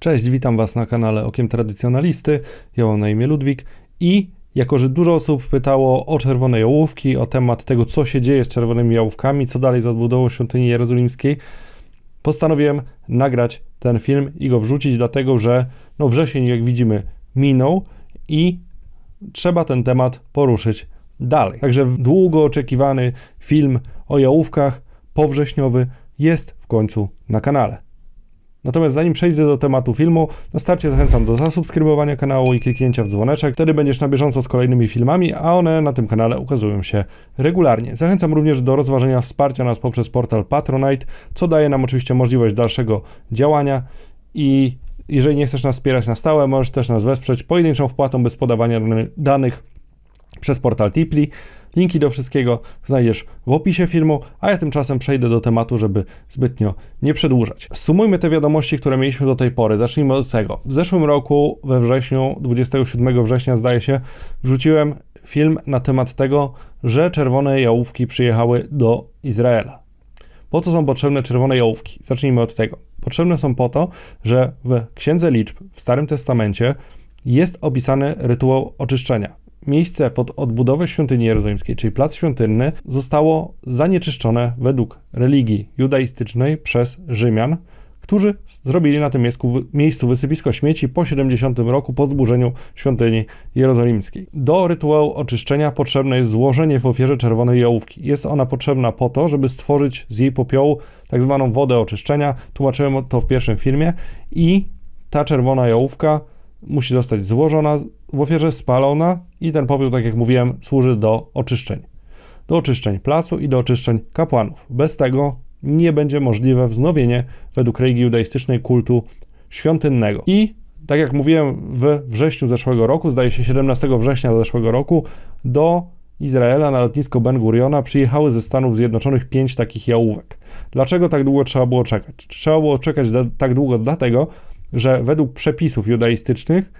Cześć, witam Was na kanale Okiem Tradycjonalisty. Ja mam na imię Ludwik i jako, że dużo osób pytało o czerwone jałówki, o temat tego, co się dzieje z czerwonymi jałówkami, co dalej z odbudową świątyni jerozolimskiej, postanowiłem nagrać ten film i go wrzucić, dlatego że no wrzesień, jak widzimy, minął i trzeba ten temat poruszyć dalej. Także długo oczekiwany film o jałówkach powrześniowy jest w końcu na kanale. Natomiast zanim przejdę do tematu filmu, na starcie zachęcam do zasubskrybowania kanału i kliknięcia w dzwoneczek. Wtedy będziesz na bieżąco z kolejnymi filmami, a one na tym kanale ukazują się regularnie. Zachęcam również do rozważenia wsparcia nas poprzez portal Patronite, co daje nam oczywiście możliwość dalszego działania i jeżeli nie chcesz nas wspierać na stałe, możesz też nas wesprzeć pojedynczą wpłatą bez podawania danych przez portal Tipli. Linki do wszystkiego znajdziesz w opisie filmu, a ja tymczasem przejdę do tematu, żeby zbytnio nie przedłużać. Sumujmy te wiadomości, które mieliśmy do tej pory. Zacznijmy od tego. W zeszłym roku, we wrześniu, 27 września zdaje się, wrzuciłem film na temat tego, że czerwone jałówki przyjechały do Izraela. Po co są potrzebne czerwone jałówki? Zacznijmy od tego. Potrzebne są po to, że w Księdze Liczb w Starym Testamencie jest opisany rytuał oczyszczenia miejsce pod odbudowę świątyni jerozolimskiej, czyli plac świątynny, zostało zanieczyszczone według religii judaistycznej przez Rzymian, którzy zrobili na tym miejscu wysypisko śmieci po 70 roku po zburzeniu świątyni jerozolimskiej. Do rytuału oczyszczenia potrzebne jest złożenie w ofierze czerwonej jałówki. Jest ona potrzebna po to, żeby stworzyć z jej popiołu tak zwaną wodę oczyszczenia. Tłumaczyłem to w pierwszym filmie i ta czerwona jałówka musi zostać złożona w ofierze, spalona i ten popiół, tak jak mówiłem, służy do oczyszczeń. Do oczyszczeń placu i do oczyszczeń kapłanów. Bez tego nie będzie możliwe wznowienie według religii judaistycznej kultu świątynnego. I tak jak mówiłem, w wrześniu zeszłego roku, zdaje się 17 września zeszłego roku, do Izraela na lotnisko Ben Guriona przyjechały ze Stanów Zjednoczonych pięć takich jałówek. Dlaczego tak długo trzeba było czekać? Trzeba było czekać tak długo dlatego, że według przepisów judaistycznych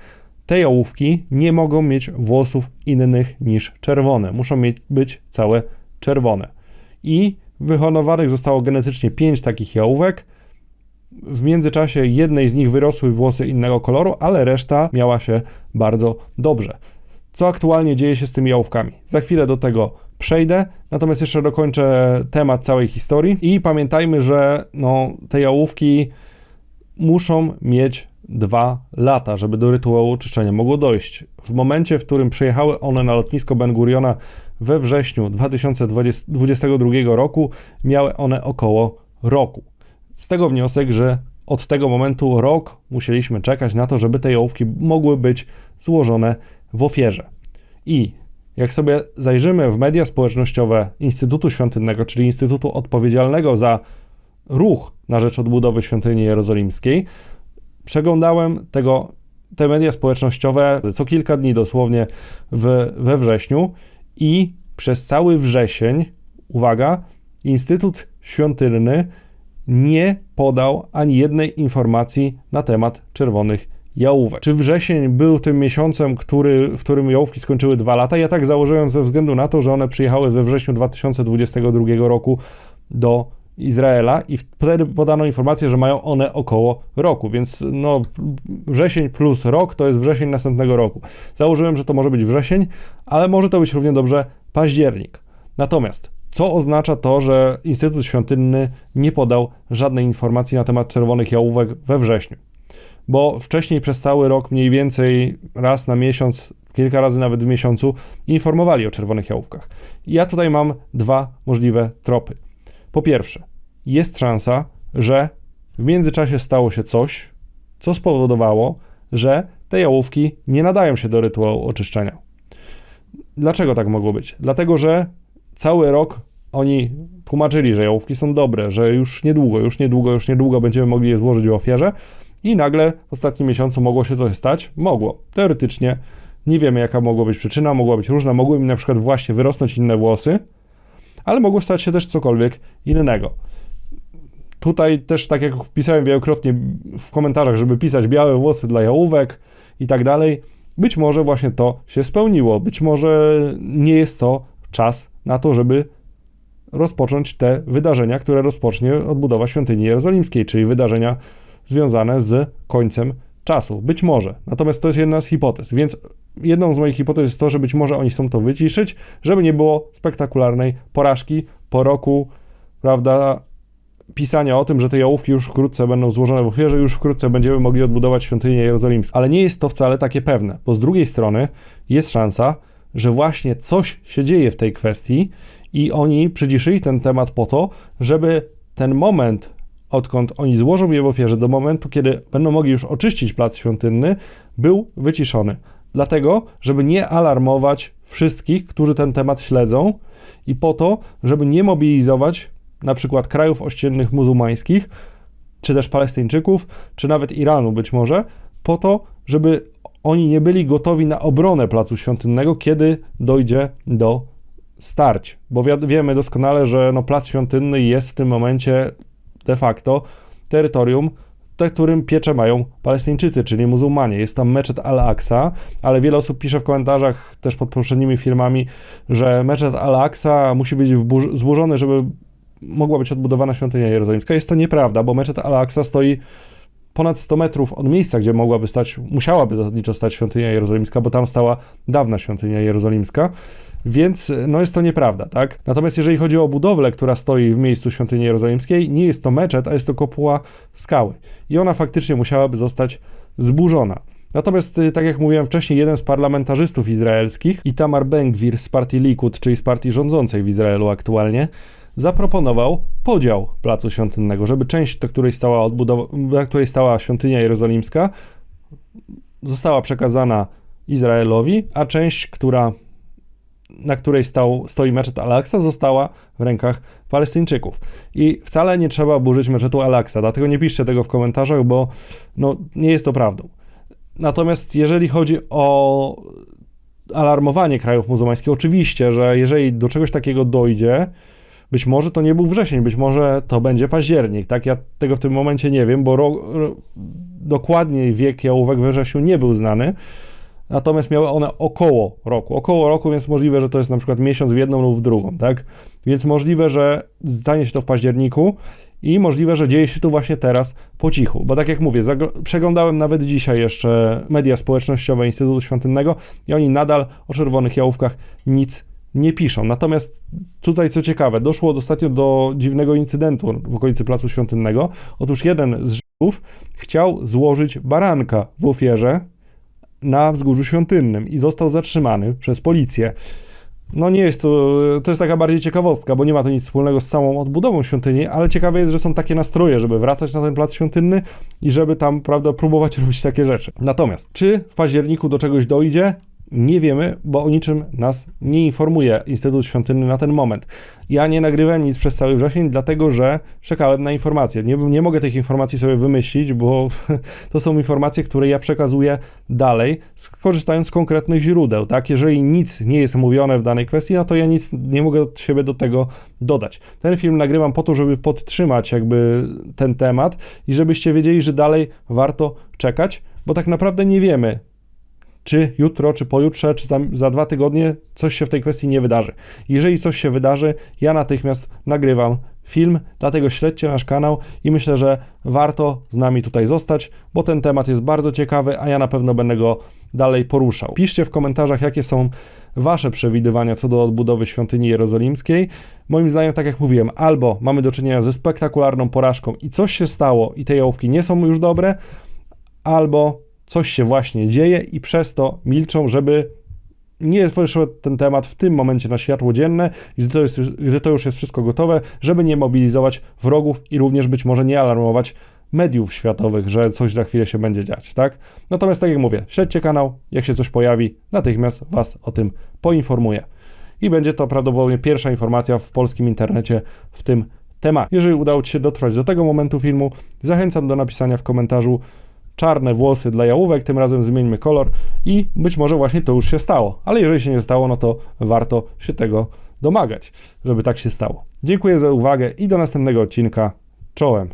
te jałówki nie mogą mieć włosów innych niż czerwone. Muszą mieć, być całe czerwone. I wyhonowanych zostało genetycznie pięć takich jałówek. W międzyczasie jednej z nich wyrosły włosy innego koloru, ale reszta miała się bardzo dobrze. Co aktualnie dzieje się z tymi jałówkami? Za chwilę do tego przejdę, natomiast jeszcze dokończę temat całej historii i pamiętajmy, że no, te jałówki muszą mieć dwa lata, żeby do rytuału oczyszczenia mogło dojść. W momencie, w którym przyjechały one na lotnisko Ben Guriona we wrześniu 2022 roku, miały one około roku. Z tego wniosek, że od tego momentu rok musieliśmy czekać na to, żeby te jałówki mogły być złożone w ofierze. I jak sobie zajrzymy w media społecznościowe Instytutu Świątynnego, czyli Instytutu odpowiedzialnego za ruch na rzecz odbudowy świątyni jerozolimskiej, przeglądałem tego, te media społecznościowe co kilka dni dosłownie w, we wrześniu i przez cały wrzesień, uwaga, Instytut Świątynny nie podał ani jednej informacji na temat czerwonych jałówek. Czy wrzesień był tym miesiącem, który, w którym jałówki skończyły dwa lata? Ja tak założyłem ze względu na to, że one przyjechały we wrześniu 2022 roku do Izraela i wtedy podano informację, że mają one około roku, więc no wrzesień plus rok to jest wrzesień następnego roku. Założyłem, że to może być wrzesień, ale może to być równie dobrze październik. Natomiast co oznacza to, że Instytut Świątynny nie podał żadnej informacji na temat czerwonych jałówek we wrześniu? Bo wcześniej przez cały rok mniej więcej raz na miesiąc, kilka razy nawet w miesiącu informowali o czerwonych jałówkach. ja tutaj mam dwa możliwe tropy. Po pierwsze, jest szansa, że w międzyczasie stało się coś, co spowodowało, że te jałówki nie nadają się do rytuału oczyszczenia. Dlaczego tak mogło być? Dlatego, że cały rok oni tłumaczyli, że jałówki są dobre, że już niedługo, już niedługo, już niedługo będziemy mogli je złożyć w ofierze i nagle w ostatnim miesiącu mogło się coś stać? Mogło. Teoretycznie nie wiemy, jaka mogła być przyczyna, mogła być różna, mogły mi na przykład właśnie wyrosnąć inne włosy, ale mogło stać się też cokolwiek innego. Tutaj też, tak jak pisałem wielokrotnie w komentarzach, żeby pisać białe włosy dla jałówek i tak dalej, być może właśnie to się spełniło. Być może nie jest to czas na to, żeby rozpocząć te wydarzenia, które rozpocznie odbudowa świątyni jerozolimskiej, czyli wydarzenia związane z końcem czasu. Być może. Natomiast to jest jedna z hipotez. Więc jedną z moich hipotez jest to, że być może oni chcą to wyciszyć, żeby nie było spektakularnej porażki po roku, prawda, pisania o tym, że te jałówki już wkrótce będą złożone w ofierze, już wkrótce będziemy mogli odbudować świątynię jerozolimską. Ale nie jest to wcale takie pewne, bo z drugiej strony jest szansa, że właśnie coś się dzieje w tej kwestii i oni przyciszyli ten temat po to, żeby ten moment, odkąd oni złożą je w ofierze, do momentu, kiedy będą mogli już oczyścić plac świątynny, był wyciszony. Dlatego, żeby nie alarmować wszystkich, którzy ten temat śledzą i po to, żeby nie mobilizować na przykład krajów ościennych muzułmańskich, czy też Palestyńczyków, czy nawet Iranu być może, po to, żeby oni nie byli gotowi na obronę Placu Świątynnego, kiedy dojdzie do starć. Bo wi wiemy doskonale, że no, Plac Świątynny jest w tym momencie de facto terytorium, te, którym piecze mają Palestyńczycy, czyli muzułmanie. Jest tam meczet Al-Aqsa, ale wiele osób pisze w komentarzach, też pod poprzednimi filmami, że meczet Al-Aqsa musi być zburzony, żeby mogła być odbudowana świątynia jerozolimska. Jest to nieprawda, bo meczet Al-Aqsa stoi ponad 100 metrów od miejsca, gdzie mogłaby stać, musiałaby zasadniczo stać świątynia jerozolimska, bo tam stała dawna świątynia jerozolimska, więc no jest to nieprawda, tak? Natomiast jeżeli chodzi o budowlę, która stoi w miejscu świątyni jerozolimskiej, nie jest to meczet, a jest to kopuła skały i ona faktycznie musiałaby zostać zburzona. Natomiast, y, tak jak mówiłem wcześniej, jeden z parlamentarzystów izraelskich, Itamar Ben-Gvir z partii Likud, czyli z partii rządzącej w Izraelu aktualnie, zaproponował podział Placu Świątynnego, żeby część, do której stała, odbudowa, do której stała świątynia jerozolimska, została przekazana Izraelowi, a część, która, na której stał, stoi meczet Al-Aqsa, została w rękach Palestyńczyków. I wcale nie trzeba burzyć meczetu Al-Aqsa, dlatego nie piszcie tego w komentarzach, bo no, nie jest to prawdą. Natomiast jeżeli chodzi o alarmowanie krajów muzułmańskich, oczywiście, że jeżeli do czegoś takiego dojdzie, być może to nie był wrzesień, być może to będzie październik, tak? Ja tego w tym momencie nie wiem, bo ro, ro, dokładniej wiek jałówek we wrześniu nie był znany, natomiast miały one około roku. Około roku, więc możliwe, że to jest na przykład miesiąc w jedną lub w drugą, tak? Więc możliwe, że stanie się to w październiku i możliwe, że dzieje się to właśnie teraz po cichu. Bo tak jak mówię, przeglądałem nawet dzisiaj jeszcze media społecznościowe Instytutu Świątynnego i oni nadal o czerwonych jałówkach nic nie piszą. Natomiast tutaj co ciekawe, doszło ostatnio do dziwnego incydentu w okolicy Placu Świątynnego. Otóż jeden z Żydów chciał złożyć baranka w ofierze na wzgórzu świątynnym i został zatrzymany przez policję. No nie jest to, to jest taka bardziej ciekawostka, bo nie ma to nic wspólnego z samą odbudową świątyni, ale ciekawe jest, że są takie nastroje, żeby wracać na ten plac świątynny i żeby tam, prawda, próbować robić takie rzeczy. Natomiast, czy w październiku do czegoś dojdzie? Nie wiemy, bo o niczym nas nie informuje Instytut Świątynny na ten moment. Ja nie nagrywałem nic przez cały wrzesień, dlatego że czekałem na informacje. Nie, nie mogę tych informacji sobie wymyślić, bo to są informacje, które ja przekazuję dalej, skorzystając z konkretnych źródeł. Tak? Jeżeli nic nie jest mówione w danej kwestii, no to ja nic nie mogę od siebie do tego dodać. Ten film nagrywam po to, żeby podtrzymać jakby ten temat i żebyście wiedzieli, że dalej warto czekać, bo tak naprawdę nie wiemy, czy jutro, czy pojutrze, czy za, za, dwa tygodnie coś się w tej kwestii nie wydarzy. Jeżeli coś się wydarzy, ja natychmiast nagrywam film, dlatego śledźcie nasz kanał i myślę, że warto z nami tutaj zostać, bo ten temat jest bardzo ciekawy, a ja na pewno będę go dalej poruszał. Piszcie w komentarzach, jakie są Wasze przewidywania co do odbudowy świątyni jerozolimskiej. Moim zdaniem, tak jak mówiłem, albo mamy do czynienia ze spektakularną porażką i coś się stało i te jałówki nie są już dobre, albo coś się właśnie dzieje i przez to milczą, żeby nie wyszedł ten temat w tym momencie na światło dzienne, gdy to, jest, gdy to już jest wszystko gotowe, żeby nie mobilizować wrogów i również być może nie alarmować mediów światowych, że coś za chwilę się będzie dziać, tak? Natomiast tak jak mówię, śledźcie kanał, jak się coś pojawi, natychmiast Was o tym poinformuję. I będzie to prawdopodobnie pierwsza informacja w polskim internecie w tym temacie. Jeżeli udało Ci się dotrwać do tego momentu filmu, zachęcam do napisania w komentarzu czarne włosy dla jałówek, tym razem zmieńmy kolor i być może właśnie to już się stało. Ale jeżeli się nie stało, no to warto się tego domagać, żeby tak się stało. Dziękuję za uwagę i do następnego odcinka. Czołem.